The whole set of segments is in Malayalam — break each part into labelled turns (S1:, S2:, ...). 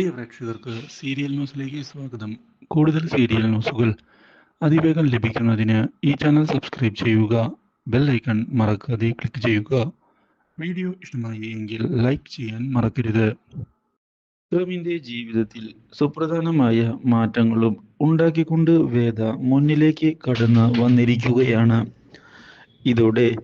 S1: പ്രിയ പ്രേക്ഷകർക്ക് സീരിയൽ ന്യൂസിലേക്ക് സ്വാഗതം. കൂടുതൽ സീരിയൽ ന്യൂസുകൾ അതിവേഗം ലഭിക്കുന്നതിന് ഈ ചാനൽ സബ്സ്ക്രൈബ് ചെയ്യുക ബെൽ ഐക്കൺ മറക്കാതെ ക്ലിക്ക് ചെയ്യുക. വീഡിയോ ഇഷ്ടമായി എങ്കിൽ ലൈക്ക് ചെയ്യാൻ മറക്കരുത്. വിക്രമിന്റെ ജീവിതത്തിൽ സുപ്രധാനമായ മാറ്റങ്ങളും ഉണ്ടാക്കിക്കൊണ്ട് വേദ മുന്നിലേക്ക് കടന്നു വന്നിരിക്കുകയാണ്. ഇതോടെ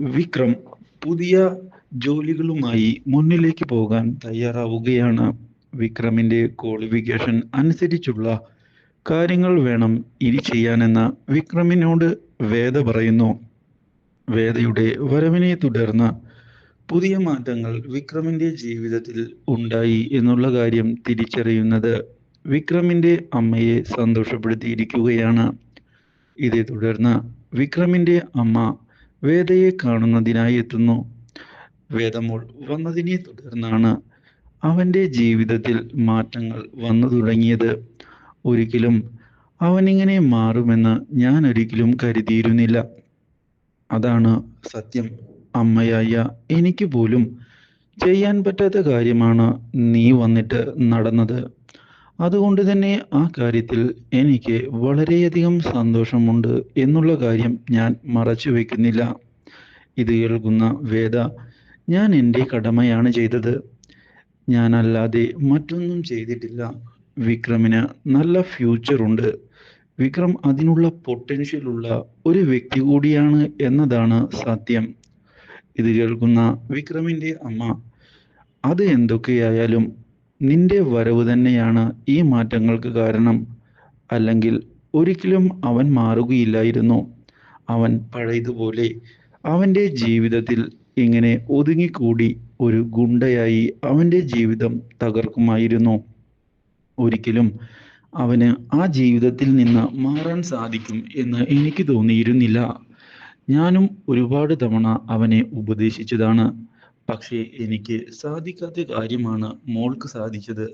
S1: വിക്രം പുതിയ ജോലികളുമായി മുന്നിലേക്ക് പോകാൻ തയ്യാറാവുകയാണ്. വിക്രമിന്റെ ക്വാളിഫിക്കേഷൻ അനുസരിച്ചുള്ള കാര്യങ്ങൾ വേണം ഇനി ചെയ്യാനെന്ന് വിക്രമിനോട് വേദ പറയുന്നു. വേദയുടെ വരവിനെ തുടർന്ന് പുതിയ മാറ്റങ്ങൾ വിക്രമിന്റെ ജീവിതത്തിൽ ഉണ്ടായി എന്നുള്ള കാര്യം തിരിച്ചറിയുന്നത് വിക്രമിന്റെ അമ്മയെ സന്തോഷപ്പെടുത്തിയിരിക്കുകയാണ്. ഇതേ തുടർന്ന് വിക്രമിന്റെ അമ്മ വേദയെ കാണുന്നതിനായി എത്തുന്നു. വേദമോൾ വന്നതിനെ തുടർന്നാണ് അവന്റെ ജീവിതത്തിൽ മാറ്റങ്ങൾ വന്നു തുടങ്ങിയത് ഒരിക്കലും അവനിങ്ങനെ മാറുമെന്ന് ഞാൻ ഒരിക്കലും കരുതിയിരുന്നില്ല. അതാണ് സത്യം. അമ്മയായ എനിക്ക് പോലും ചെയ്യാൻ പറ്റാത്ത കാര്യമാണ് നീ വന്നിട്ട് നടന്നത്. അതുകൊണ്ട് തന്നെ ആ കാര്യത്തിൽ എനിക്ക് വളരെയധികം സന്തോഷമുണ്ട് എന്നുള്ള കാര്യം ഞാൻ മറച്ചു വെക്കുന്നില്ല. ഇത് കേൾക്കുന്ന വേദ ഞാൻ എന്റെ കടമയാണ് ചെയ്തത്. ഞാനല്ലാതെ മറ്റൊന്നും ചെയ്തിട്ടില്ല. വിക്രമിന് നല്ല ഫ്യൂച്ചർ ഉണ്ട്. വിക്രം അതിനുള്ള പൊട്ടൻഷ്യൽ ഉള്ള ഒരു വ്യക്തി കൂടിയാണ് എന്നതാണ് സത്യം. ഇത് കേൾക്കുന്ന വിക്രമിന്റെ അമ്മ അത് എന്തൊക്കെയായാലും നിന്റെ വരവ് തന്നെയാണ് ഈ മാറ്റങ്ങൾക്ക് കാരണം. അല്ലെങ്കിൽ ഒരിക്കലും അവൻ മാറുകയില്ലായിരുന്നു. അവൻ പഴയതുപോലെ അവന്റെ ജീവിതത്തിൽ ഇങ്ങനെ ഒതുങ്ങിക്കൂടി ഒരു ഗുണ്ടയായി അവന്റെ ജീവിതം തകർക്കുമായിരുന്നു. ഒരിക്കലും അവന് ആ ജീവിതത്തിൽ നിന്ന് മാറാൻ സാധിക്കും എന്ന് എനിക്ക് തോന്നിയിരുന്നില്ല. ഞാനും ഒരുപാട് തവണ അവനെ ഉപദേശിച്ചതാണ്. പക്ഷേ എനിക്ക് സാധിക്കാത്ത കാര്യമാണ് മോൾക്ക് സാധിച്ചത്.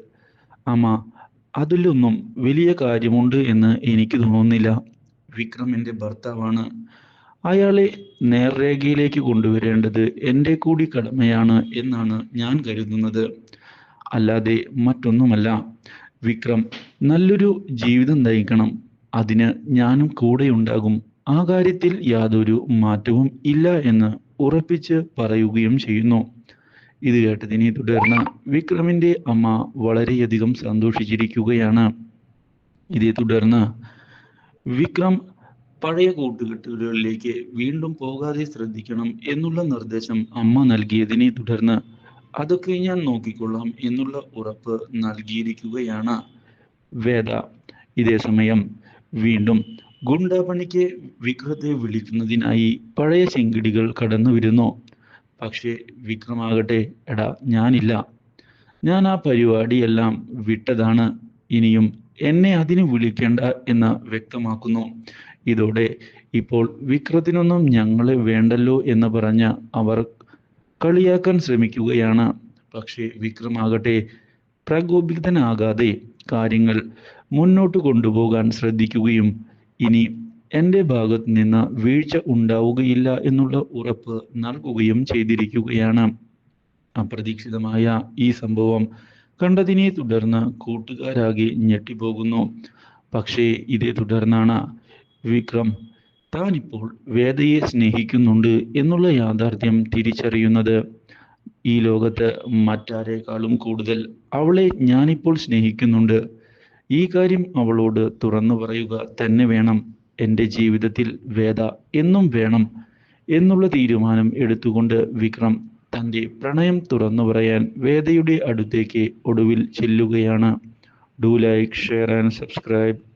S1: അമ്മ അതിലൊന്നും വലിയ കാര്യമുണ്ട് എന്ന് എനിക്ക് തോന്നുന്നില്ല. വിക്രം എന്റെ ഭർത്താവാണ്. അയാളെ നേർരേഖയിലേക്ക് കൊണ്ടുവരേണ്ടത് എന്റെ കൂടി കടമയാണ് എന്നാണ് ഞാൻ കരുതുന്നത്. അല്ലാതെ മറ്റൊന്നുമല്ല. വിക്രം നല്ലൊരു ജീവിതം നയിക്കണം. അതിന് ഞാനും കൂടെ ഉണ്ടാകും ആ കാര്യത്തിൽ യാതൊരു മാറ്റവും ഇല്ല എന്ന് ഉറപ്പിച്ച് പറയുകയും ചെയ്യുന്നു. ഇത് കേട്ടതിനെ തുടർന്ന് വിക്രമിന്റെ അമ്മ വളരെയധികം സന്തോഷിച്ചിരിക്കുകയാണ്. ഇതേ തുടർന്ന് വിക്രം പഴയ കൂട്ടുകെട്ടുകളിലേക്ക് വീണ്ടും പോകാതെ ശ്രദ്ധിക്കണം എന്നുള്ള നിർദ്ദേശം അമ്മ നൽകിയതിനെ തുടർന്ന് അതൊക്കെ ഞാൻ നോക്കിക്കൊള്ളാം എന്നുള്ള ഉറപ്പ് നൽകിയിരിക്കുകയാണ് വേദ. ഇതേ സമയം വീണ്ടും ഗുണ്ടാപണിക്ക് വിക്രത്തെ വിളിക്കുന്നതിനായി പഴയ ചെങ്കിടികൾ കടന്നു വരുന്നു പക്ഷേ വിക്രമാകട്ടെ എടാ ഞാനില്ല. ഞാൻ ആ പരിപാടിയെല്ലാം വിട്ടതാണ്. ഇനിയും എന്നെ അതിന് വിളിക്കേണ്ട എന്ന് വ്യക്തമാക്കുന്നു. ഇതോടെ ഇപ്പോൾ വിക്രത്തിനൊന്നും ഞങ്ങളെ വേണ്ടല്ലോ എന്ന് പറഞ്ഞ് അവർ കളിയാക്കാൻ ശ്രമിക്കുകയാണ്. പക്ഷേ വിക്രമാകട്ടെ പ്രകോപിതനാകാതെ കാര്യങ്ങൾ മുന്നോട്ട് കൊണ്ടുപോകാൻ ശ്രദ്ധിക്കുകയും ഇനി എന്റെ ഭാഗത്ത് നിന്ന് വീഴ്ച ഉണ്ടാവുകയില്ല എന്നുള്ള ഉറപ്പ് നൽകുകയും ചെയ്തിരിക്കുകയാണ്. അപ്രതീക്ഷിതമായ ഈ സംഭവം കണ്ടതിനെ തുടർന്ന് കൂട്ടുകാരാകെ ഞെട്ടിപ്പോകുന്നു. പക്ഷേ ഇതേ തുടർന്നാണ് വിക്രം താനിപ്പോൾ വേദയെ സ്നേഹിക്കുന്നുണ്ട് എന്നുള്ള യാഥാർത്ഥ്യം തിരിച്ചറിയുന്നത്. ഈ ലോകത്ത് മറ്റാരേക്കാളും കൂടുതൽ അവളെ ഞാനിപ്പോൾ സ്നേഹിക്കുന്നുണ്ട്. ഈ കാര്യം അവളോട് തുറന്നു പറയുക തന്നെ വേണം. എന്റെ ജീവിതത്തിൽ വേദ എന്നും വേണം എന്നുള്ള തീരുമാനം എടുത്തുകൊണ്ട് വിക്രം തന്റെ പ്രണയം തുറന്നു പറയാൻ വേദയുടെ അടുത്തേക്ക് ഒടുവിൽ ചെല്ലുകയാണ്. Do like share and subscribe